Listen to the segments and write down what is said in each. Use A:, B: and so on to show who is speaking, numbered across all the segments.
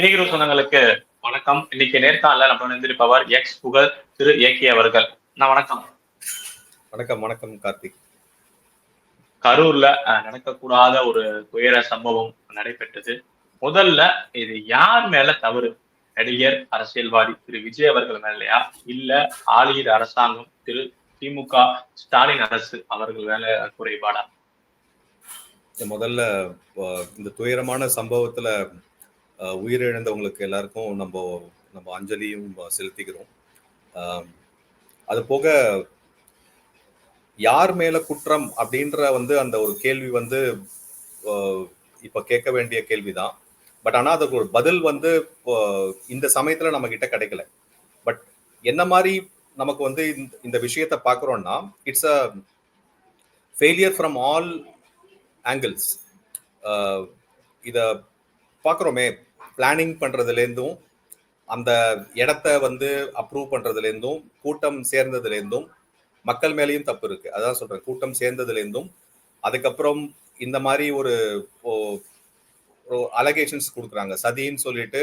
A: ஸ்ரீகுரு சொந்தங்களுக்கு வணக்கம். இன்னைக்கு நேர்காணல நம்ம இருந்திருப்பவர் எக்ஸ் புகழ் திரு ஏகே அவர்கள். நான் வணக்கம்.
B: வணக்கம் வணக்கம் கார்த்திக்.
A: கரூர்ல நடக்கக்கூடாத ஒரு துயர சம்பவம் நடைபெற்றது. முதல்ல இது யார் மேல தவறு? நடிகர் அரசியல்வாதி திரு விஜய் அவர்கள் மேலயா? இல்ல ஆளுநர் அரசாங்கம் திரு திமுக ஸ்டாலின் அரசு அவர்கள் மேல குறைபாடா?
B: முதல்ல இந்த துயரமான சம்பவத்துல உயிரிழந்தவங்களுக்கு எல்லாருக்கும் நம்ம நம்ம அஞ்சலியும் செலுத்திக்கிறோம். அது போக யார் மேல குற்றம் அப்படின்ற வந்து அந்த ஒரு கேள்வி வந்து இப்ப கேட்க வேண்டிய கேள்விதான். பட் ஆனா அதுக்கு ஒரு பதில் வந்து இப்போ இந்த சமயத்துல நம்ம கிட்ட கிடைக்கல. பட் என்ன மாதிரி நமக்கு வந்து இந்த- இந்த விஷயத்த பாக்குறோம்னா it's a failure from all angles இதை பார்க்குறோமே பிளானிங் பண்ணுறதுலேருந்தும் அந்த இடத்த வந்து அப்ரூவ் பண்ணுறதுலேருந்தும் கூட்டம் சேர்ந்ததுலேருந்தும் மக்கள் மேலேயும் தப்பு இருக்குது அதான் சொல்கிறேன் கூட்டம் சேர்ந்ததுலேருந்தும் அதுக்கப்புறம் இந்த மாதிரி ஒரு அலகேஷன்ஸ் கொடுக்குறாங்க. சதின்னு சொல்லிட்டு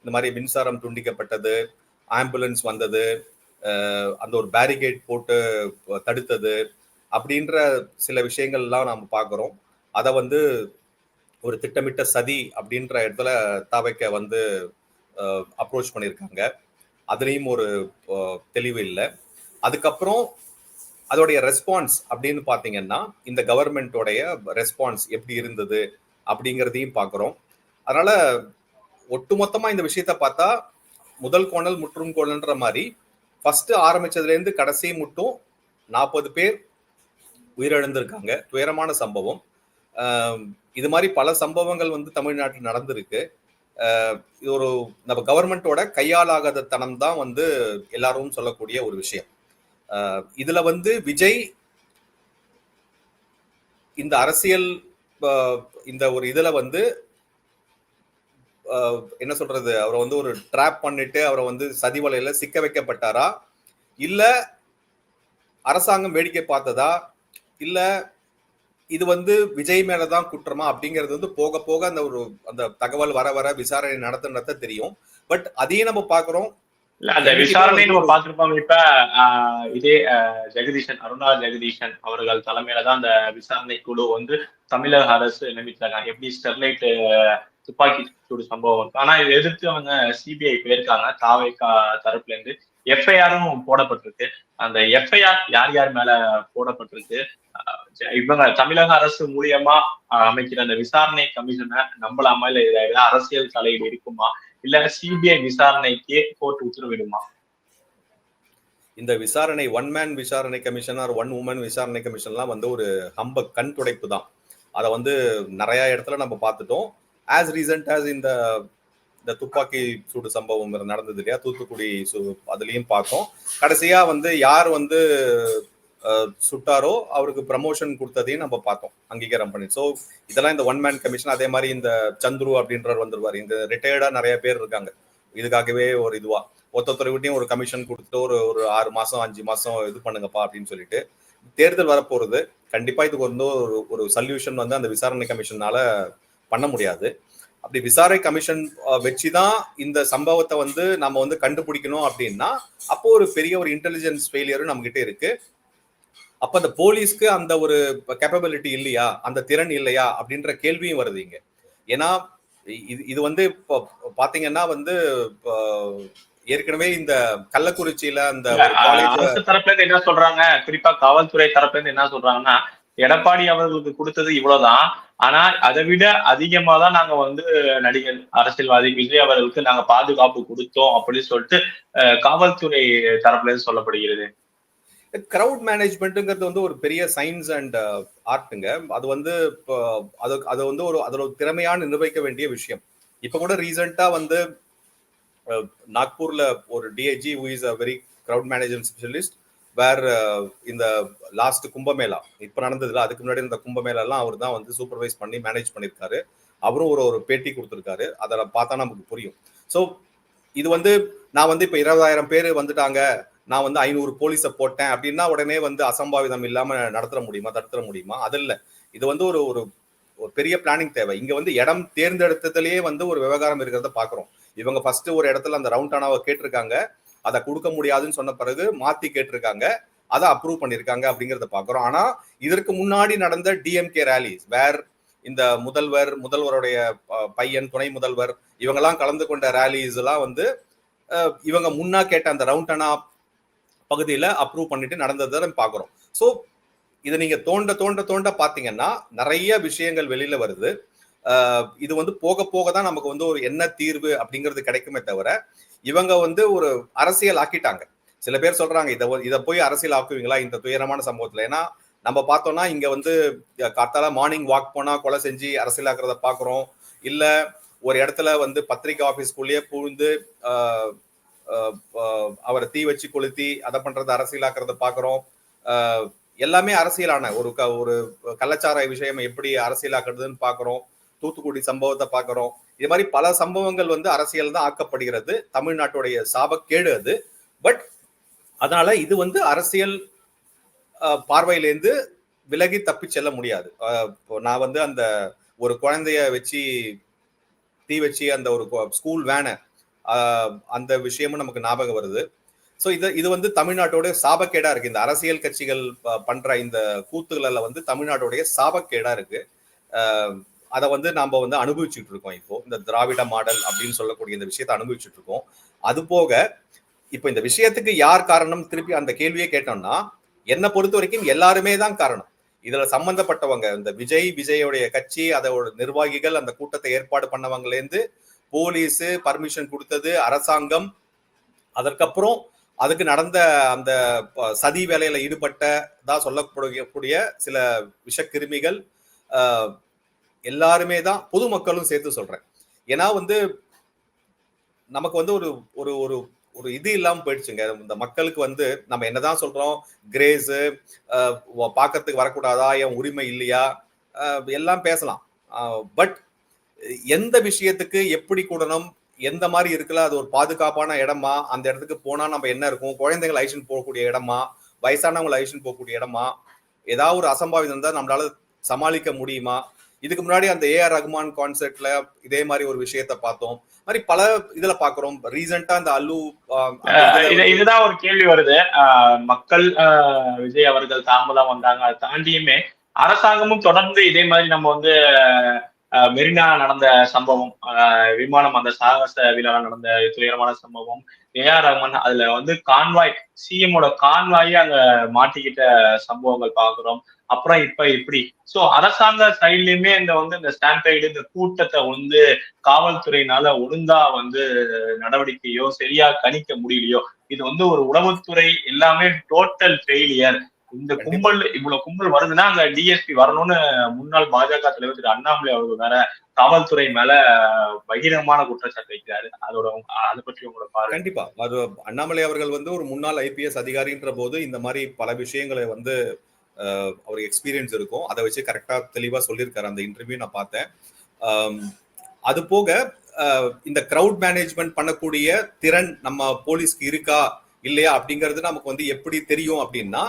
B: இந்த மாதிரி மின்சாரம் துண்டிக்கப்பட்டது ஆம்புலன்ஸ் வந்தது அந்த ஒரு பேரிகேட் போட்டு தடுத்தது அப்படின்ற சில விஷயங்கள்லாம் நாம் பார்க்குறோம். அதை வந்து ஒரு திட்டமிட்ட சதி அப்படின்ற இடத்துல தாவைக்க வந்து அப்ரோச் பண்ணியிருக்காங்க. அதுலேயும் ஒரு தெளிவு இல்லை. அதுக்கப்புறம் அதோடைய ரெஸ்பான்ஸ் அப்படின்னு பார்த்தீங்கன்னா இந்த கவர்மெண்ட்டோடைய ரெஸ்பான்ஸ் எப்படி இருந்தது அப்படிங்கிறதையும் பார்க்குறோம் அதனால ஒட்டுமொத்தமாக இந்த விஷயத்த பார்த்தா முதல் கோணல் முற்றும் கோணல்ன்ற மாதிரி ஃபர்ஸ்ட் ஆரம்பிச்சதுலேருந்து கடைசி மட்டும் நாற்பது பேர் உயிரிழந்திருக்காங்க. துயரமான சம்பவம். இது மாதிரி பல சம்பவங்கள் வந்து தமிழ்நாட்டில் நடந்திருக்கு. இது ஒரு நம்ம கவர்மெண்ட்டோட கையாலாகாத தனம் தான் வந்து எல்லாரும் சொல்லக்கூடிய ஒரு விஷயம். இதில் இதுல வந்து விஜய் இந்த அரசியல் இந்த ஒரு இதுல வந்து என்ன சொல்றது அவரை வந்து ஒரு ட்ராப் பண்ணிட்டு அவரை வந்து சதி வலையில சிக்க வைக்கப்பட்டாரா? இல்ல அரசாங்கம் வேடிக்கை பார்த்ததா? இல்ல இது வந்து விஜய் மேலதான் குற்றமா அப்படிங்கிறது வந்து போக போக அந்த ஒரு அந்த தகவல் வர வர விசாரணை நடத்த நடத்த தெரியும். பட் அதையும் நம்ம பாக்குறோம்
A: இல்ல அந்த விசாரணை நம்ம பார்த்திருப்போம். இப்ப இதே ஜெகதீஷன் அருணா ஜெகதீஷன் அவர்கள் தலைமையில தான் அந்த விசாரணை குழு வந்து தமிழக அரசு நியமிச்சாங்க எப்படி ஸ்டெர்லைட் துப்பாக்கி சூடு சம்பவம் இருக்கு. ஆனா இதை எதிர்த்து அவங்க சிபிஐ போயிருக்காங்க. தாவேகா தரப்புல இருந்து எஃப்ஐஆரும் போடப்பட்டிருக்கு. அந்த எஃப்ஐஆர் யார் யார் மேல போடப்பட்டிருக்கு? இவங்க தமிழக அரசு மூலியமா அமைக்கிற அந்த விசாரணை கமிஷனை நம்பலாமா இல்ல ஏதாவது அரசியல் தலையீடு இருக்குமா? இல்ல சிபிஐ விசாரணைக்கு கோர்ட் உத்தரவிடுமா?
B: இந்த விசாரணை ஒன் மேன் விசாரணை கமிஷன் ஆர் ஒன் உமன் விசாரணை கமிஷன்லாம் வந்து ஒரு ஹம்ப கண் துடைப்பு தான் அதை வந்து நிறைய இடத்துல நம்ம பார்த்துட்டோம். ஆஸ் ரீசன்ட் ஆஸ் இந்த இந்த துப்பாக்கி சூடு சம்பவம் நடந்தது இல்லையா? தூத்துக்குடி அதுலயும் பார்த்தோம். கடைசியா வந்து யார் வந்து சுட்டாரோ அவருக்கு ப்ரமோஷன் கொடுத்ததையும் நம்ம பார்த்தோம். அங்கீகாரம் பண்ணி. ஸோ இதெல்லாம் இந்த ஒன் மேன் கமிஷன் அதே மாதிரி இந்த சந்துரு அப்படின்றவர் வந்துருவார். இந்த ரிட்டையர்டா நிறைய பேர் இருக்காங்க. இதுக்காகவே ஒரு இதுவா. ஒருத்தொருத்தர் விட்டையும் ஒரு கமிஷன் கொடுத்துட்டு ஒரு ஒரு ஆறு மாசம் அஞ்சு மாசம் இது பண்ணுங்கப்பா அப்படின்னு சொல்லிட்டு தேர்தல் வரப்போறது கண்டிப்பா இதுக்கு வந்து ஒரு ஒரு சல்யூஷன் வந்து அந்த விசாரணை கமிஷனால பண்ண முடியாது. அப்படி விசாரணை கமிஷன் வச்சுதான் இந்த சம்பவத்தை வந்து நம்ம வந்து கண்டுபிடிக்கணும் அப்படின்னா அப்போ ஒரு பெரிய ஒரு இன்டெலிஜென்ஸ் ஃபெயிலியரும் நம்ம கிட்ட இருக்கு. அப்ப அந்த போலீஸ்க்கு அந்த ஒரு கேப்பபிலிட்டி இல்லையா? அந்த திறன் இல்லையா? அப்படின்ற கேள்வியும் வருது இங்க. ஏன்னா இது இது வந்து இப்போ பாத்தீங்கன்னா வந்து ஏற்கனவே இந்த கள்ளக்குறிச்சியில அந்த
A: தரப்புல இருந்து என்ன சொல்றாங்க? குறிப்பா காவல்துறை தரப்புல இருந்து என்ன சொல்றாங்கன்னா எடப்பாடி அவர்களுக்கு கொடுத்தது இவ்வளவுதான். ஆனா அதை விட அதிகமா தான் நாங்க வந்து நடிகர் அரசியல்வாதி விஜய் அவர்களுக்கு நாங்க பாதுகாப்பு கொடுத்தோம் அப்படின்னு சொல்லிட்டு காவல்துறை தரப்புல இருந்து சொல்லப்படுகிறது.
B: கிரவுட் மேனேஜ்மெண்ட்டுங்கிறது வந்து ஒரு பெரிய சயின்ஸ் அண்ட் ஆர்ட்டுங்க அது வந்து இப்போ அது அது வந்து ஒரு அதோட ஒரு திறமையான நிர்வகிக்க வேண்டிய விஷயம். இப்போ கூட ரீசெண்டாக வந்து நாக்பூரில் நாக்பூர்ல ஒரு DIG who is a very crowd management specialist where இந்த லாஸ்ட் கும்பமேளா இப்போ நடந்ததுல அதுக்கு முன்னாடி இந்த கும்பமேளாலாம் அவர் தான் வந்து சூப்பர்வைஸ் பண்ணி மேனேஜ் பண்ணியிருக்காரு அவரும் ஒரு ஒரு பேட்டி கொடுத்துருக்காரு. அதை பார்த்தா நமக்கு புரியும். ஸோ இது வந்து நான் வந்து இப்போ இருபதாயிரம் பேர் வந்துட்டாங்க. நான் வந்து ஐநூறு போலீஸை போட்டேன். அப்படின்னா உடனே வந்து அசம்பாவிதம் இல்லாமல் நடத்த முடியுமா தடுத்துட முடியுமா? அது இல்லை. இது வந்து ஒரு ஒரு ஒரு பெரிய பிளானிங் தேவை. இங்க வந்து இடம் தேர்ந்தெடுத்ததுலயே வந்து ஒரு விவகாரம் இருக்கிறத பாக்குறோம் இவங்க ஃபர்ஸ்ட் ஒரு இடத்துல அந்த ரவுண்ட் ஆனாவை கேட்டிருக்காங்க. அதை கொடுக்க முடியாதுன்னு சொன்ன பிறகு மாத்தி கேட்டிருக்காங்க. அதை அப்ரூவ் பண்ணியிருக்காங்க அப்படிங்கிறத பாக்குறோம் ஆனா இதற்கு முன்னாடி நடந்த டிஎம்கே ரேலிஸ் வேர் இந்த முதல்வர் முதல்வருடைய பையன் துணை முதல்வர் இவங்கெல்லாம் கலந்து கொண்ட ரேலிஸ் எல்லாம் வந்து இவங்க முன்னா கேட்ட அந்த ரவுண்டனா பகுதியில அப்ரூவ் பண்ணிட்டு நடந்ததை பாக்குறோம் ஸோ இதை நீங்க தோண்ட தோண்ட தோண்ட பாத்தீங்கன்னா நிறைய விஷயங்கள் வெளியில வருது. இது வந்து போக போக தான் நமக்கு வந்து ஒரு என்ன தீர்வு அப்படிங்கிறது கிடைக்குமே தவிர இவங்க வந்து ஒரு அரசியல் ஆக்கிட்டாங்க. சில பேர் சொல்றாங்க இதை இதை போய் அரசியல் ஆக்குவீங்களா? இந்த துயரமான சம்பவத்துல. ஏன்னா நம்ம பார்த்தோம்னா இங்க வந்து காத்தால மார்னிங் வாக் போனா கொலை செஞ்சு அரசியலாக்குறத பாக்குறோம். இல்ல ஒரு இடத்துல வந்து பத்திரிகை ஆஃபீஸ்க்குள்ளேயே புகுந்து அவரை தீ வச்சு கொளுத்தி அதை பண்றது அரசியலாக்குறத பாக்குறோம். எல்லாமே அரசியலான. ஒரு க ஒரு கள்ளச்சார விஷயம் எப்படி அரசியலாக்குறதுன்னு பாக்குறோம். தூத்துக்குடி சம்பவத்தை பார்க்குறோம். இது மாதிரி பல சம்பவங்கள் வந்து அரசியல் தான் ஆக்கப்படுகிறது. தமிழ்நாட்டுடைய சாபக்கேடு அது. பட் அதனால இது வந்து அரசியல் பார்வையிலேருந்து விலகி தப்பி செல்ல முடியாது. நான் வந்து அந்த ஒரு குழந்தைய வச்சு தீ வச்சு அந்த ஒரு ஸ்கூல் வேனை அந்த விஷயமும் நமக்கு ஞாபகம் வருது. ஸோ இது இது வந்து தமிழ்நாட்டோட சாபக்கேடா இருக்கு. இந்த அரசியல் கட்சிகள் பண்ற இந்த கூத்துகளில் வந்து தமிழ்நாட்டுடைய சாபக்கேடா இருக்கு. அதை வந்து நாம் வந்து அனுபவிச்சுட்டு இருக்கோம். இப்போ இந்த திராவிட மாடல் அப்படின்னு சொல்லக்கூடிய இந்த விஷயத்தை அனுபவிச்சுட்டு இருக்கோம். அது போக இப்போ இந்த விஷயத்துக்கு யார் காரணம்? திருப்பி அந்த கேள்வியே கேட்டோம்னா என்னை பொறுத்த வரைக்கும் எல்லாருமே தான் காரணம். இதுல சம்பந்தப்பட்டவங்க இந்த விஜய் விஜயோடைய கட்சி அதோட நிர்வாகிகள் அந்த கூட்டத்தை ஏற்பாடு பண்ணவங்கலேருந்து போலீஸ் பர்மிஷன் கொடுத்தது அரசாங்கம் அதற்கப்புறம் அதுக்கு நடந்த அந்த ப- சதி வேலையில ஈடுபட்டதா சொல்லக்கூடிய சில விஷக்கிருமிகள் எல்லாருமே தான் பொதுமக்களும் சேர்த்து சொல்றேன். ஏன்னா வந்து நமக்கு வந்து ஒரு ஒரு ஒரு ஒரு இது இல்லாமல் போயிடுச்சுங்க. இந்த மக்களுக்கு வந்து நம்ம என்னதான் சொல்றோம்? கிரேஸு பார்க்கறதுக்கு வரக்கூடாதா? என் உரிமை இல்லையா? எல்லாம் பேசலாம். பட் எந்த விஷயத்துக்கு எப்படி கூடணும்? எந்த மாதிரி இருக்குல்ல? அது ஒரு பாதுகாப்பான இடமா? அந்த இடத்துக்கு போனா நம்ம என்ன இருக்கும்? குழந்தைகள் ஐஷன் போகக்கூடிய இடமா? வயசானவங்களை ஐஷன் போகக்கூடிய இடமா? ஏதாவது ஒரு அசம்பாவிதம் இருந்தால் நம்மளால சமாளிக்க முடியுமா? இதுக்கு முன்னாடி அந்த ஏஆர் ரகுமான் கான்செர்ட்ல இதே மாதிரி ஒரு விஷயத்த பார்த்தோம். மாதிரி பல இதுல பாக்குறோம் ரீசெண்டா அந்த அல்லு
A: இதுதான் ஒரு கேள்வி வருது. மக்கள் விஜய் அவர்கள் தாமதம் வந்தாங்க. அதை தாண்டியுமே அரசாங்கமும் தொடர்ந்து இதே மாதிரி நம்ம வந்து மெரினா நடந்த சம்பவம் விமானம் அந்த சாகச விழா நடந்த துயரமான சம்பவம் ஏஆர் ரஹ்மான் அதுல வந்து கான்வாய் சிஎமோட கான்வாயே அங்க மாட்டிக்கிட்ட சம்பவங்கள் பாக்குறோம் அப்புறம் இப்ப இப்படி. சோ அரசாங்க சைட்லயுமே இந்த வந்து இந்த ஸ்டாம்பைடு இந்த கூட்டத்தை வந்து காவல்துறையினால ஒழுங்கா வந்து நடவடிக்கையோ சரியா கணிக்க முடியலையோ இது வந்து ஒரு உளவுத்துறை எல்லாமே டோட்டல் ஃபெயிலியர் இந்த. கும்பல் இவ்வளவு கும்பல் வருதுன்னா அங்க டிஎஸ்பி வரணும்னு முன்னாள் பாஜக தலைவர் திரு அண்ணாமலை அவர்கள் வேற காவல்துறை மேல பகிரங்கமான குற்றச்சாட்டு வைக்கிறாரு. அதோட அதை பற்றி உங்களோட பார்வை?
B: கண்டிப்பா. அது அண்ணாமலை அவர்கள் வந்து ஒரு முன்னாள் ஐபிஎஸ் அதிகாரின்ற போது இந்த மாதிரி பல விஷயங்களை வந்து அவருக்கு எக்ஸ்பீரியன்ஸ் இருக்கும். அதை வச்சு கரெக்டாக தெளிவாக சொல்லியிருக்காரு அந்த இன்டர்வியூ நான் பார்த்தேன். அது போக இந்த க்ரௌட் மேனேஜ்மெண்ட் பண்ணக்கூடிய திறன் நம்ம போலீஸ்க்கு இருக்கா இல்லையா அப்படிங்கிறது நமக்கு வந்து எப்படி தெரியும் அப்படின்னா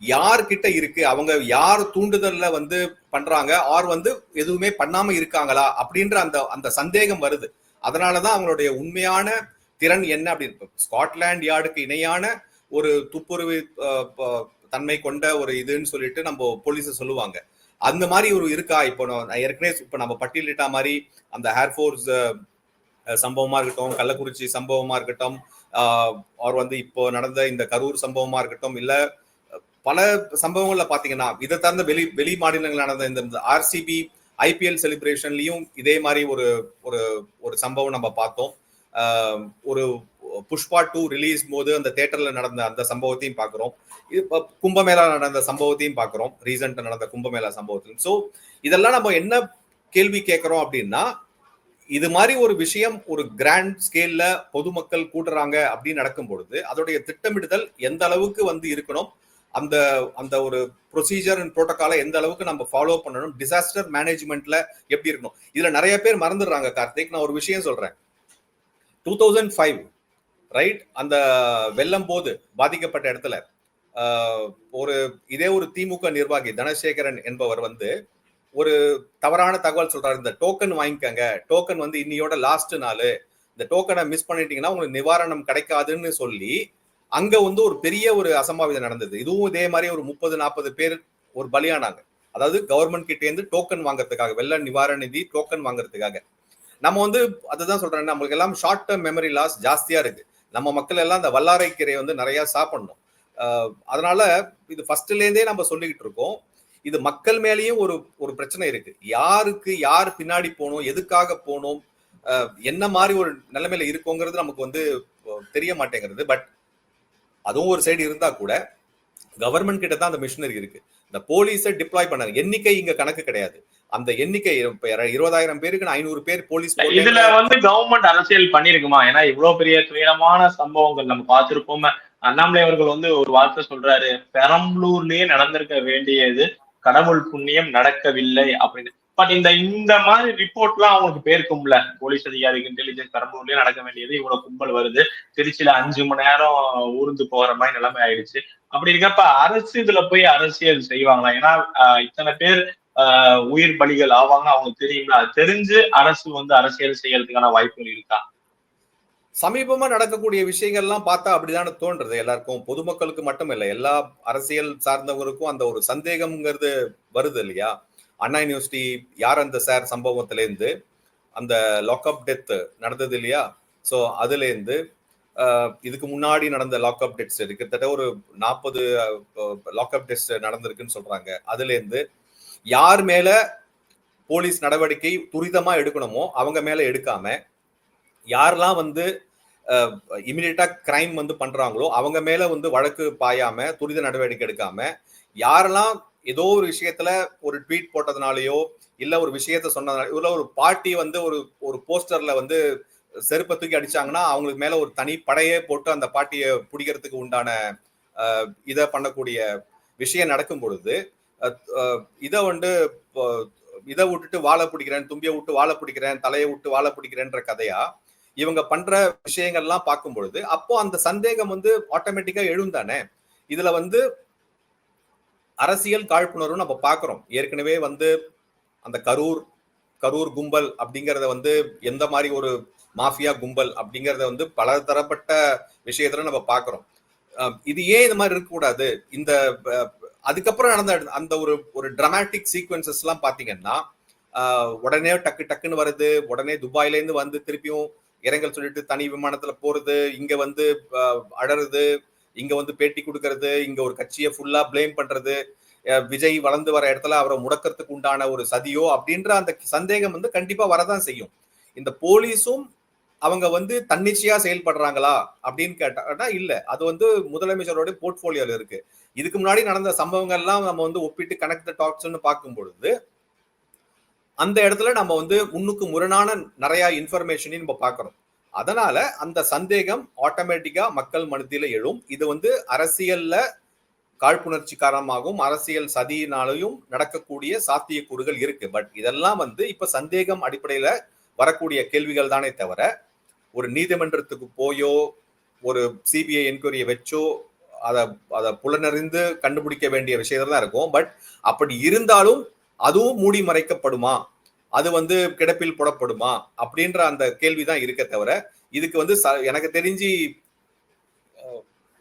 B: யார்கிட்ட இருக்கு அவங்க யார் தூண்டுதல்ல வந்து பண்றாங்க ஆர் வந்து எதுவுமே பண்ணாம இருக்காங்களா அப்படின்ற அந்த அந்த சந்தேகம் வருது. அதனாலதான் அவங்களுடைய உண்மையான திறன் என்ன அப்படின்னு ஸ்காட்லாண்ட் யார்டுக்கு இணையான ஒரு துப்புரவு தன்மை கொண்ட ஒரு இதுன்னு சொல்லிட்டு நம்ம போலீஸை சொல்லுவாங்க. அந்த மாதிரி ஒரு இருக்கா? இப்போ நான் ஏற்கனவே இப்போ நம்ம பட்டியலிட்டா மாதிரி அந்த ஹேர்ஃபோர்ஸ் சம்பவமா இருக்கட்டும் கள்ளக்குறிச்சி சம்பவமா இருக்கட்டும் அவர் வந்து இப்போ நடந்த இந்த கரூர் சம்பவமா இருக்கட்டும் இல்ல பல சம்பவங்கள்ல பாத்தீங்கன்னா இதை தகுந்த வெளி வெளி மாநிலங்கள் நடந்த இந்த ஆர்சிபி ஐபிஎல் செலிப்ரேஷன்லயும் இதே மாதிரி ஒரு ஒரு ஒரு சம்பவம் நம்ம பார்த்தோம். ஒரு புஷ்பா டூ ரிலீஸ் போது அந்த தேட்டர்ல நடந்த அந்த சம்பவத்தையும் பார்க்குறோம். இது கும்பமேளா நடந்த சம்பவத்தையும் பார்க்குறோம். ரீசெண்டா நடந்த கும்பமேளா சம்பவத்தையும் ஸோ இதெல்லாம் நம்ம என்ன கேள்வி கேட்குறோம் அப்படின்னா இது மாதிரி ஒரு விஷயம் ஒரு கிராண்ட் ஸ்கேல்ல பொதுமக்கள் கூட்டுறாங்க அப்படின்னு நடக்கும் பொழுது அதோடைய திட்டமிடுதல் எந்த அளவுக்கு வந்து இருக்கணும்? அந்த அந்த ஒரு ப்ரொசீஜர் அண்ட் ப்ரோட்டோகாலை எந்த அளவுக்கு நம்ம ஃபாலோ பண்ணணும்? டிசாஸ்டர் மேனேஜ்மெண்ட்ல எப்படி இருக்கணும்? இதுல நிறைய பேர் மறந்துடுறாங்க கார்த்திக். நான் ஒரு விஷயம் சொல்றேன். டூ தௌசண்ட் ஃபைவ் ரைட் அந்த வெள்ளம் போது பாதிக்கப்பட்ட இடத்துல ஒரு இதே ஒரு திமுக நிர்வாகி தனசேகரன் என்பவர் வந்து ஒரு தவறான தகவல் சொல்றாரு. இந்த டோக்கன் வாங்கிக்கங்க. டோக்கன் வந்து இன்னையோட லாஸ்ட் நாள். இந்த டோக்கனை மிஸ் பண்ணிட்டீங்கன்னா உங்களுக்கு நிவாரணம் கிடைக்காதுன்னு சொல்லி அங்க வந்து ஒரு பெரிய ஒரு அசம்பாவிதம் நடந்தது. இதுவும் இதே மாதிரி ஒரு முப்பது நாற்பது பேர் ஒரு பலியானாங்க. அதாவது கவர்மெண்ட் கிட்டேருந்து டோக்கன் வாங்குறதுக்காக வெள்ள நிவாரண நிதி டோக்கன் வாங்குறதுக்காக. நம்ம வந்து அதுதான் சொல்றேன். நம்மளுக்கு எல்லாம் ஷார்ட் டேர்ம் மெமரி லாஸ் ஜாஸ்தியா இருக்கு. நம்ம மக்கள் எல்லாம் இந்த வல்லாரை கீரையை வந்து நிறைய சாப்பிடணும். அதனால இது ஃபர்ஸ்ட்லேருந்தே நம்ம சொல்லிக்கிட்டு இருக்கோம். இது மக்கள் மேலேயும் ஒரு ஒரு பிரச்சனை இருக்கு. யாருக்கு யார் பின்னாடி போகணும் எதுக்காக போகணும் என்ன மாதிரி ஒரு நிலைமையில இருக்கோங்கிறது நமக்கு வந்து தெரிய மாட்டேங்கிறது. பட் அதுவும் ஒரு சைடு இருந்தா கூட கவர்மெண்ட் கிட்ட தான் அந்த மிஷினரி இருக்கு. இந்த போலீஸை டிப்ளாய் பண்ணாங்க எண்ணிக்கை இங்க கணக்கு கிடையாது. அந்த எண்ணிக்கை இருபதாயிரம் பேருக்கு ஐநூறு பேர் போலீஸ்
A: இதுல வந்து கவர்மெண்ட் அரசியல் பண்ணிருக்குமா? ஏன்னா இவ்வளவு பெரிய துயரமான சம்பவங்கள் நம்ம பார்த்திருப்போம். அண்ணாமலை அவர்கள் வந்து ஒரு வார்த்தை சொல்றாரு பெரம்பலூர்லயே நடந்திருக்க வேண்டியது கடவுள் புண்ணியம் நடக்கவில்லை அப்படின்னு. பட் இந்த இந்த மாதிரி ரிப்போர்ட் எல்லாம் அவங்களுக்கு பேருக்கும்ல போலீஸ் அதிகாரிக்கு இன்டெலிஜென்ஸ் பெரம்பலூர்லயே நடக்க வேண்டியது. இவ்வளவு கும்பல் வருது. திருச்சியில அஞ்சு மணி நேரம் ஊர்ந்து போற மாதிரி நிலைமை ஆயிடுச்சு. அப்படி இருக்கப்ப அரசு இதுல போய் அரசியல் செய்வாங்களா? ஏன்னா இத்தனை பேர் உயிர் பலிகள் ஆவாங்க அவங்களுக்கு தெரியுங்களா? தெரிஞ்சு அரசு வந்து அரசியல் செய்யறதுக்கான வாய்ப்புகள் இருக்கா?
B: சமீபமா நடக்கக்கூடிய விஷயங்கள்லாம் பார்த்தா அப்படிதானே தோன்றது எல்லாருக்கும். பொதுமக்களுக்கு மட்டும் இல்லை எல்லா அரசியல் சார்ந்தவங்களுக்கும் அந்த ஒரு சந்தேகம்ங்கிறது வருது இல்லையா? அண்ணா யூனிவர்சிட்டி யார் அந்த சார் சம்பவத்துல இருந்து அந்த லாக்அப் டெத் நடந்தது இல்லையா? ஸோ அதுல இருந்து இதுக்கு முன்னாடி நடந்த லாக்அப் டெஸ்ட் கிட்டத்தட்ட ஒரு நாற்பது லாக்அப் டெஸ்ட் நடந்திருக்குன்னு சொல்றாங்க. அதுல இருந்து யார் மேல போலீஸ் நடவடிக்கை துரிதமா எடுக்கணுமோ அவங்க மேல எடுக்காம யாரெல்லாம் வந்து இமிடியட்டா கிரைம் வந்து பண்றாங்களோ அவங்க மேல வந்து வழக்கு பாயாம துரித நடவடிக்கை எடுக்காம யாரெல்லாம் ஏதோ ஒரு விஷயத்துல ஒரு ட்வீட் போட்டதுனாலயோ இல்ல ஒரு விஷயத்த சொன்னதுனால இல்ல ஒரு பார்ட்டி வந்து ஒரு ஒரு போஸ்டர்ல வந்து செருப்பை தூக்கி அடிச்சாங்கன்னா அவங்களுக்கு மேல ஒரு தனி படையே போட்டு அந்த பார்ட்டியை பிடிக்கிறதுக்கு உண்டான இதை பண்ணக்கூடிய விஷயம் நடக்கும் பொழுது இதை வந்து இதை விட்டுட்டு வாழை பிடிக்கிறேன் தும்பியை விட்டு வாழை பிடிக்கிறேன் தலையை விட்டு வாழை பிடிக்கிறேன்ற கதையா இவங்க பண்ற விஷயங்கள்லாம் பார்க்கும் பொழுது அப்போ அந்த சந்தேகம் வந்து ஆட்டோமேட்டிக்கா எழும் தானே? இதுல வந்து அரசியல் காழ்ப்புணர்வு நம்ம பார்க்குறோம். ஏற்கனவே வந்து அந்த கரூர் கரூர் கும்பல் அப்படிங்கிறத வந்து எந்த மாதிரி ஒரு மாஃபியா கும்பல் அப்படிங்கிறத வந்து பல தரப்பட்ட விஷயத்துல நம்ம பார்க்குறோம். இது ஏன் இது மாதிரி இருக்கக்கூடாது? இந்த அதுக்கப்புறம் நடந்த அந்த ஒரு ஒரு ட்ரமாட்டிக் சீக்வன்சஸ் எல்லாம் பாத்தீங்கன்னா உடனே டக்கு டக்குன்னு வருது உடனே துபாயில இருந்து வந்து திருப்பியும் இறங்கல் சொல்லிட்டு தனி விமானத்துல போறது இங்க வந்து அடருது இங்க வந்து பேட்டி கொடுக்கறது இங்க ஒரு கட்சியை ஃபுல்லா பிளேம் பண்றது விஜய் வளர்ந்து வர இடத்துல அவரை முடக்கிறதுக்கு உண்டான ஒரு சதியோ அப்படின்ற அந்த சந்தேகம் வந்து கண்டிப்பா வரதான் செய்யும். இந்த போலீஸும் அவங்க வந்து தன்னிச்சையா செயல்படுறாங்களா அப்படின்னு கேட்டா இல்ல அது வந்து முதலமைச்சரோட போர்ட்போலியோல இருக்கு. இதுக்கு முன்னாடி நடந்த சம்பவங்கள்லாம் நம்ம வந்து ஒப்பிட்டு கனெக்ட் டாக்ஸ்ன்னு பார்க்கும் பொழுது அந்த இடத்துல நம்ம வந்து முன்னுக்கு முரணான நிறைய இன்ஃபர்மேஷனையும் நம்ம பார்க்கறோம். அதனால அந்த சந்தேகம் ஆட்டோமேட்டிக்கா மக்கள் மனதில எழும். இது வந்து அரசியல்ல காழ்ப்புணர்ச்சி காரணமாகவும் அரசியல் சதியினாலையும் நடக்கக்கூடிய சாத்தியக்கூறுகள் இருக்கு. பட் இதெல்லாம் வந்து இப்ப சந்தேகம் அடிப்படையில வரக்கூடிய கேள்விகள் தானே தவிர ஒரு நீதிமன்றத்துக்கு போயோ ஒரு சிபிஐ என்கொயரியை வச்சோ அதை அதை புலனறிந்து கண்டுபிடிக்க வேண்டிய விஷயத்துல தான் இருக்கும். பட் அப்படி இருந்தாலும் அதுவும் மூடி மறைக்கப்படுமா? அது வந்து கிடப்பில் போடப்படுமா? அப்படின்ற அந்த கேள்விதான் இருக்க தவிர இதுக்கு வந்து எனக்கு தெரிஞ்சு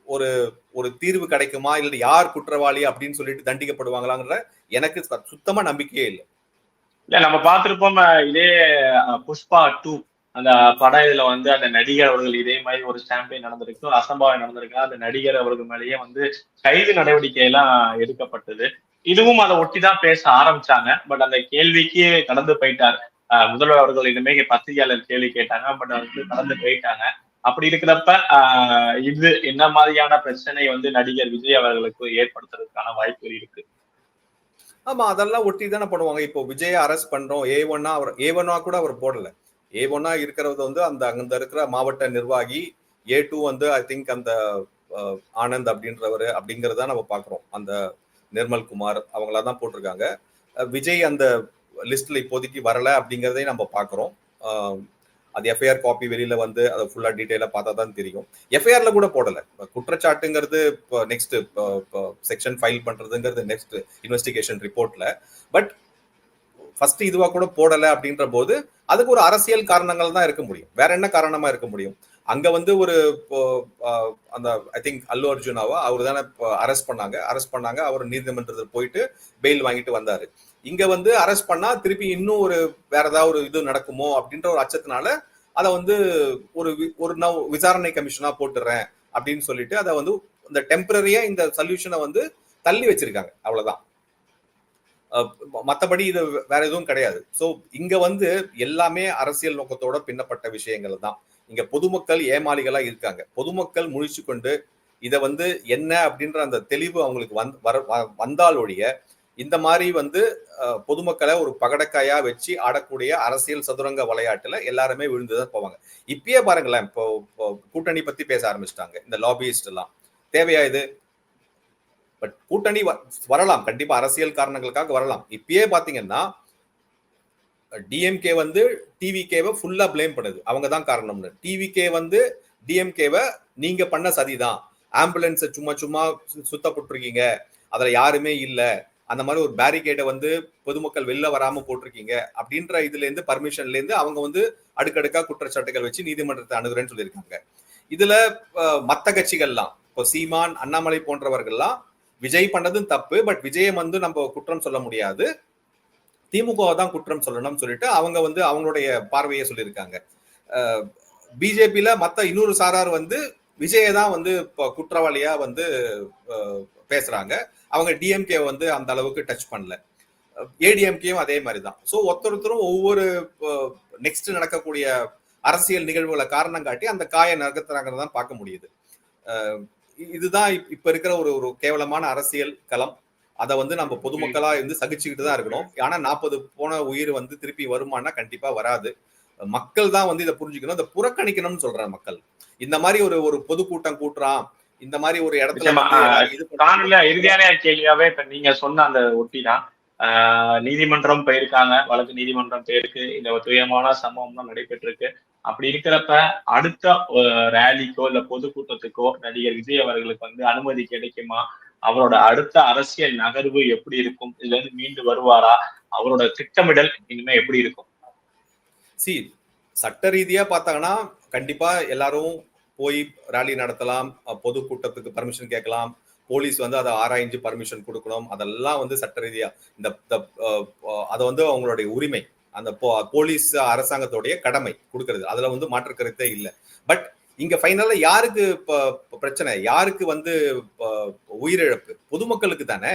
B: ஒரு ஒரு தீர்வு கிடைக்குமா? இல்ல யார் குற்றவாளி அப்படின்னு சொல்லிட்டு தண்டிக்கப்படுவாங்களாங்கிற எனக்கு சுத்தமா நம்பிக்கையே இல்லை.
A: இல்ல நம்ம பார்த்திருப்போம் இதே புஷ்பா டூ அந்த படம் இதுல வந்து அந்த நடிகர் அவர்கள் இதே மாதிரி ஒரு ஸ்டாம்பே நடந்திருக்கு அசம்பாவை அசம்பாவம் நடந்திருக்கு. அந்த நடிகர் அவர்கள் மேலேயே வந்து கைது நடவடிக்கை எல்லாம் எடுக்கப்பட்டது. இதுவும் அதை ஒட்டிதான் பேச ஆரம்பிச்சாங்க. பட் அந்த கேள்விக்கு கடந்து போயிட்டார். முதல்வர் அவர்கள் இனிமே பத்திரிகையாளர் கேள்வி கேட்டாங்க. பட் வந்து கடந்து போயிட்டாங்க. அப்படி இருக்கிறப்ப ஆஹ் இது என்ன மாதிரியான பிரச்சனை வந்து நடிகர் விஜய் அவர்களுக்கு ஏற்படுத்துறதுக்கான வாய்ப்பு இருக்கு?
B: ஆமா அதெல்லாம் ஒட்டி தானே பண்ணுவாங்க. இப்போ விஜய் அரெஸ்ட் பண்றோம். ஏ ஒன்னா அவர் ஏ ஒன்னா கூட அவர் போடல. ஏ ஒன்னா இருக்கிறது வந்து அந்த அங்க இருக்கிற மாவட்ட நிர்வாகி ஏ டூ வந்து ஐ திங்க் அந்த ஆனந்த் அப்படின்றவர் அப்படிங்கறத நம்ம பார்க்குறோம் அந்த நிர்மல் குமார் அவங்களா தான் போட்டிருக்காங்க. விஜய் அந்த லிஸ்ட்ல இப்போதைக்கு வரல அப்படிங்கிறதையும் நம்ம பார்க்குறோம் அது எஃப்ஐஆர் காப்பி வெளியில வந்து அதை ஃபுல்லா டீட்டெயிலா பார்த்தா தான் தெரியும். எஃப்ஐஆர்ல கூட போடல. குற்றச்சாட்டுங்கிறது இப்போ நெக்ஸ்ட் செக்ஷன் ஃபைல் பண்றதுங்கிறது நெக்ஸ்ட் இன்வெஸ்டிகேஷன் ரிப்போர்ட்ல பட் ஃபர்ஸ்ட் இதுவா கூட போடல அப்படின்ற போது அதுக்கு ஒரு அரசியல் காரணங்கள் தான் இருக்க முடியும். வேற என்ன காரணமா இருக்க முடியும்? அங்க வந்து ஒரு அந்த ஐ திங்க் அல்லு அர்ஜுனாவா அவர் தானே அரெஸ்ட் பண்ணாங்க. அரெஸ்ட் பண்ணாங்க. அவர் நீதிமன்றத்தில் போயிட்டு பெயில் வாங்கிட்டு வந்தாரு. இங்க வந்து அரெஸ்ட் பண்ணா திருப்பி இன்னும் ஒரு வேற ஏதாவது ஒரு இது நடக்குமோ அப்படின்ற ஒரு அச்சத்தினால அதை வந்து ஒரு வி- ஒரு நான் விசாரணை கமிஷனா போட்டுறேன் அப்படின்னு சொல்லிட்டு அதை வந்து இந்த டெம்பரரியா இந்த சொல்யூஷனை வந்து தள்ளி வச்சிருக்காங்க. அவ்வளவுதான். மற்றபடி இது வேற எதுவும் கிடையாது. ஸோ இங்க வந்து எல்லாமே அரசியல் நோக்கத்தோட பின்னப்பட்ட விஷயங்கள் தான். இங்க பொதுமக்கள் ஏமாளிகளா இருக்காங்க. பொதுமக்கள் முழிச்சு கொண்டு இதை வந்து என்ன அப்படின்ற அந்த தெளிவு அவங்களுக்கு வந் வர வ- வந்தால் ஒழிய இந்த மாதிரி வந்து பொதுமக்களை ஒரு பகடக்காயா வச்சு ஆடக்கூடிய அரசியல் சதுரங்க விளையாட்டுல எல்லாருமே விழுந்துதான் போவாங்க. இப்பயே பாருங்களேன் இப்போ இப்போ கூட்டணி பத்தி பேச ஆரம்பிச்சிட்டாங்க. இந்த லாபியிஸ்ட் எல்லாம். தேவையா இது? பட் கூட்டணி வ- வரலாம். கண்டிப்பா அரசியல் காரணங்களுக்காக வரலாம். இப்பயே பாத்தீங்கன்னா டிஎம்கே வந்து டிவிகேவை ஃபுல்லா ப்ளேம் பண்ணுது. அவங்க தான் காரணம்னு. டிவிகே வந்து டிஎம்கேவை நீங்க பண்ண சதிதான் ஆம்புலன்ஸை சும்மா சும்மா சு- சுத்தப்பட்டிருக்கீங்க. அதுல யாருமே இல்லை. அந்த மாதிரி ஒரு பேரிகேடை வந்து பொதுமக்கள் வெளில வராம போட்டிருக்கீங்க. அப்படின்ற இதுல இருந்து பர்மிஷன்ல இருந்து அவங்க வந்து அடுக்கடுக்கா குற்றச்சாட்டுகள் வச்சு நீதிமன்றத்தை அணுகுறேன்னு சொல்லியிருக்காங்க. இதுல மற்ற மத்த கட்சிகள்லாம் இப்போ சீமான் அண்ணாமலை போன்றவர்கள்லாம் விஜய் பண்ணதும் தப்பு பட் விஜயை வந்து நம்ம குற்றம் சொல்ல முடியாது. திமுக தான் குற்றம் சொல்லணும்னு சொல்லிட்டு அவங்க வந்து அவங்களுடைய பார்வையை சொல்லியிருக்காங்க. பிஜேபியில மற்ற இன்னொரு சாரார் வந்து விஜயை தான் வந்து இப்போ குற்றவாளியா வந்து பேசுறாங்க. அவங்க டிஎம்கே வந்து அந்த அளவுக்கு டச் பண்ணல. ஏடிஎம்கேயும் அதே மாதிரி தான் ஸோ ஒருத்தருத்தரும் ஒவ்வொரு நெக்ஸ்ட் நடக்கக்கூடிய அரசியல் நிகழ்வுகளை காரணம் காட்டி அந்த காயை நகர்த்துறாங்கிறதான் பார்க்க முடியுது. இதுதான் இப்ப- இருக்கிற ஒரு ஒரு கேவலமான அரசியல் களம். அதை வந்து நம்ம பொதுமக்களா இருந்து சகிச்சுக்கிட்டு தான் இருக்கணும். ஆனா நாற்பது போன உயிர் வந்து திருப்பி வருமானா கண்டிப்பா வராது. மக்கள் தான் வந்து இதை புரிஞ்சுக்கணும். இதை புறக்கணிக்கணும்னு சொல்றாங்க மக்கள். இந்த மாதிரி ஒரு ஒரு பொதுக்கூட்டம் கூட்டுறான். இந்த மாதிரி ஒரு இடத்துல
A: இறுதியான கேள்வியாவே இப்ப நீங்க சொன்ன அந்த ஒட்டி தான் நீதிமன்றம் போயிருக்காங்க. வழக்கு நீதிமன்றம் போயிருக்கு. இந்த துயமான சம்பவம் தான் நடைபெற்றிருக்கு. அப்படி இருக்கிறப்ப அடுத்த ரேலிக்கோ இல்ல பொதுக்கூட்டத்துக்கோ நடிகர் விஜய் அவர்களுக்கு வந்து அனுமதி கிடைக்குமா? அவரோட அடுத்த அரசியல் நகர்வு எப்படி இருக்கும்? இதுல இருந்து மீண்டு வருவாரா? அவரோட திட்டமிடல் இனிமே எப்படி இருக்கும்?
B: சி சட்ட ரீதியா பார்த்தாங்கன்னா கண்டிப்பா எல்லாரும் போய் ரேலி நடத்தலாம். அஹ் பொதுக்கூட்டத்துக்கு பர்மிஷன் கேட்கலாம். போலீஸ் வந்து அதை ஆராய்ஞ்சு பர்மிஷன் கொடுக்கணும். அதெல்லாம் வந்து சட்ட ரீதியா இந்த அதை வந்து அவங்களுடைய உரிமை அந்த போலீஸ் அரசாங்கத்துடைய கடமை கொடுக்கறது. அதுல வந்து மாற்று கருத்தே இல்லை. பட் இங்க ஃபைனலா யாருக்கு பிரச்சனை? யாருக்கு வந்து உயிரிழப்பு? பொதுமக்களுக்கு தானே?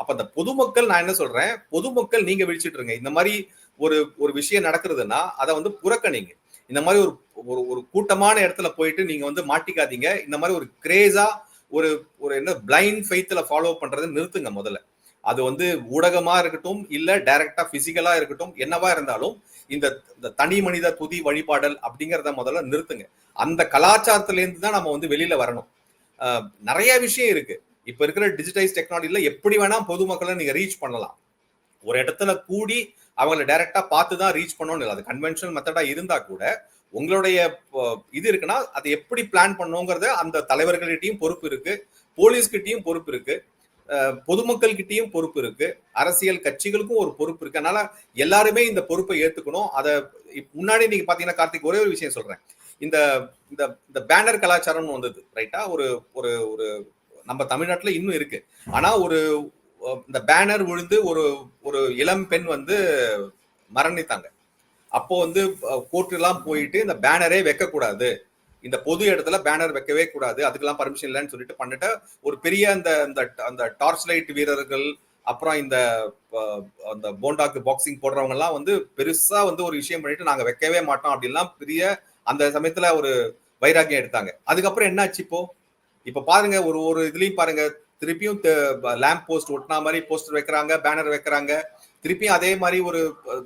B: அப்ப அந்த பொதுமக்கள் நான் என்ன சொல்றேன்? பொதுமக்கள் நீங்க விழிச்சிட்டு இருங்க இந்த மாதிரி ஒரு ஒரு விஷயம் நடக்கிறதுன்னா அதை வந்து புறக்கணிங்க. இந்த மாதிரி ஒரு ஒரு ஒரு கூட்டமான இடத்துல போயிட்டு நீங்க வந்து மாட்டிக்காதீங்க. இந்த மாதிரி ஒரு கிரேஸா ஒரு ஒரு என்ன பிளைண்ட் ஃபெய்த்ல ஃபாலோ பண்ணுறதை நிறுத்துங்க முதல்ல. அது வந்து ஊடகமா இருக்கட்டும் இல்ல டைரக்டா பிசிக்கலா இருக்கட்டும் என்னவா இருந்தாலும் இந்த இந்த தனி மனித துதி வழிபாடல் அப்படிங்கிறத முதல்ல நிறுத்துங்க. அந்த கலாச்சாரத்துலேருந்து தான் நம்ம வந்து வெளியில வரணும். நிறைய விஷயம் இருக்கு. இப்ப இருக்கிற டிஜிட்டைஸ் டெக்னாலஜில எப்படி வேணா பொதுமக்களை நீங்க ரீச் பண்ணலாம். ஒரு இடத்துல கூடி அவங்கள டைரக்டா பார்த்து தான் ரீச் பண்ணணும் இல்லை. அது கன்வென்ஷனல் மெத்தடா இருந்தா கூட உங்களுடைய இது இருக்குன்னா அதை எப்படி பிளான் பண்ணுங்கிறத அந்த தலைவர்கள்கிட்டையும் பொறுப்பு இருக்கு. போலீஸ்கிட்டையும் பொறுப்பு இருக்கு. பொதுமக்கள் பொதுமக்கள்கிட்டயும் பொறுப்பு இருக்கு. அரசியல் கட்சிகளுக்கும் ஒரு பொறுப்பு இருக்கு. அதனால எல்லாருமே இந்த பொறுப்பை ஏத்துக்கணும். அதை முன்னாடி நீங்க பாத்தீங்கன்னா கார்த்திக் ஒரே ஒரு விஷயம் சொல்றேன். இந்த இந்த இந்த பேனர் கலாச்சாரம்னு வந்தது ரைட்டா ஒரு ஒரு ஒரு நம்ம தமிழ்நாட்டுல இன்னும் இருக்கு. ஆனா ஒரு இந்த பேனர் விழுந்து ஒரு ஒரு இளம் பெண் வந்து மரணித்தாங்க. அப்போ வந்து கோர்ட்டுலாம் போயிட்டு இந்த பேனரே வைக்கக்கூடாது இந்த பொது இடத்துல பேனர் வைக்கவே கூடாது. அதுக்கெல்லாம் பர்மிஷன் இல்லைன்னு சொல்லிட்டு பண்ணிட்டு ஒரு பெரிய அந்த அந்த அந்த டார்ச் லைட் வீரர்கள் அப்புறம் இந்த அந்த போண்டாக்கு பாக்ஸிங் போடுறவங்க எல்லாம் வந்து பெருசா வந்து ஒரு விஷயம் பண்ணிட்டு நாங்க வைக்கவே மாட்டோம் அப்படின்லாம் பெரிய அந்த சமயத்துல ஒரு வைராக்கியம் எடுத்தாங்க. அதுக்கப்புறம் என்னாச்சு இப்போ? இப்ப பாருங்க ஒரு ஒரு இதுலயும் பாருங்க திருப்பியும் லேம்ப் போஸ்ட் ஒட்டினா மாதிரி போஸ்டர் வைக்கிறாங்க பேனர் வைக்கிறாங்க. திருப்பியும் அதே மாதிரி ஒரு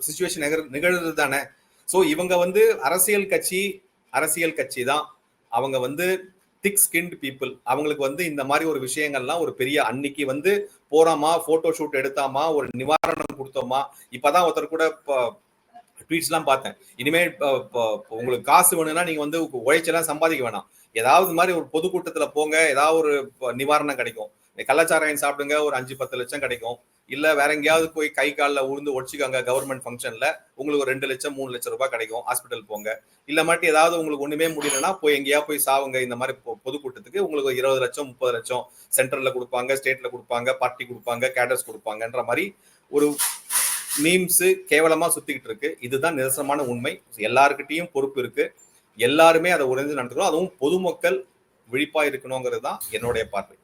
B: சுச்சுவேஷன் நிகழ்றது தானே ஸோ இவங்க வந்து அரசியல் கட்சி அரசியல் கட்சி தான் அவங்க வந்து திக் ஸ்கின்ட் பீப்புள் அவங்களுக்கு வந்து இந்த மாதிரி ஒரு விஷயங்கள்லாம் ஒரு பெரிய அன்னைக்கு வந்து போறாமா போட்டோ ஷூட் எடுத்தாமா ஒரு நிவாரணம் கொடுத்தோமா? இப்பதான் ஒருத்தர் கூட ட்வீட்ஸ்லாம் பார்த்தேன். இனிமேல் உங்களுக்கு காசு வேணும்னா நீங்க வந்து உழைச்செல்லாம் சம்பாதிக்க வேணாம். ஏதாவது மாதிரி ஒரு பொதுக்கூட்டத்துல போங்க ஏதாவது ஒரு நிவாரணம் கிடைக்கும். கள்ளச்சாராயம் சாப்பிடுங்க ஒரு அஞ்சு பத்து லட்சம் கிடைக்கும். இல்ல வேற எங்கேயாவது போய் கை காலில் உழுந்து ஒடிச்சுக்காங்க கவர்மெண்ட் ஃபங்க்ஷன்ல உங்களுக்கு ஒரு ரெண்டு லட்சம் மூணு லட்சம் ரூபாய் கிடைக்கும். ஹாஸ்பிட்டல் போங்க. இல்ல மாட்டி ஏதாவது உங்களுக்கு ஒண்ணுமே முடியலன்னா போய் எங்கேயா போய் சாவுங்க. இந்த மாதிரி பொ- பொதுக்கூட்டத்துக்கு உங்களுக்கு இருபது லட்சம் முப்பது லட்சம் சென்ட்ரல்ல கொடுப்பாங்க ஸ்டேட்ல கொடுப்பாங்க பார்ட்டி கொடுப்பாங்க கேடர்ஸ் கொடுப்பாங்கன்ற மாதிரி ஒரு மீம்ஸ் கேவலமா சுத்திக்கிட்டு இருக்கு. இதுதான் நிதர்சனமான உண்மை. எல்லாருக்கிட்டையும் பொறுப்பு இருக்கு. எல்லாருமே அதை உறைஞ்சு நடத்துக்கணும் அதுவும் பொதுமக்கள் விழிப்பா இருக்கணுங்கிறது தான் என்னுடைய பார்வை.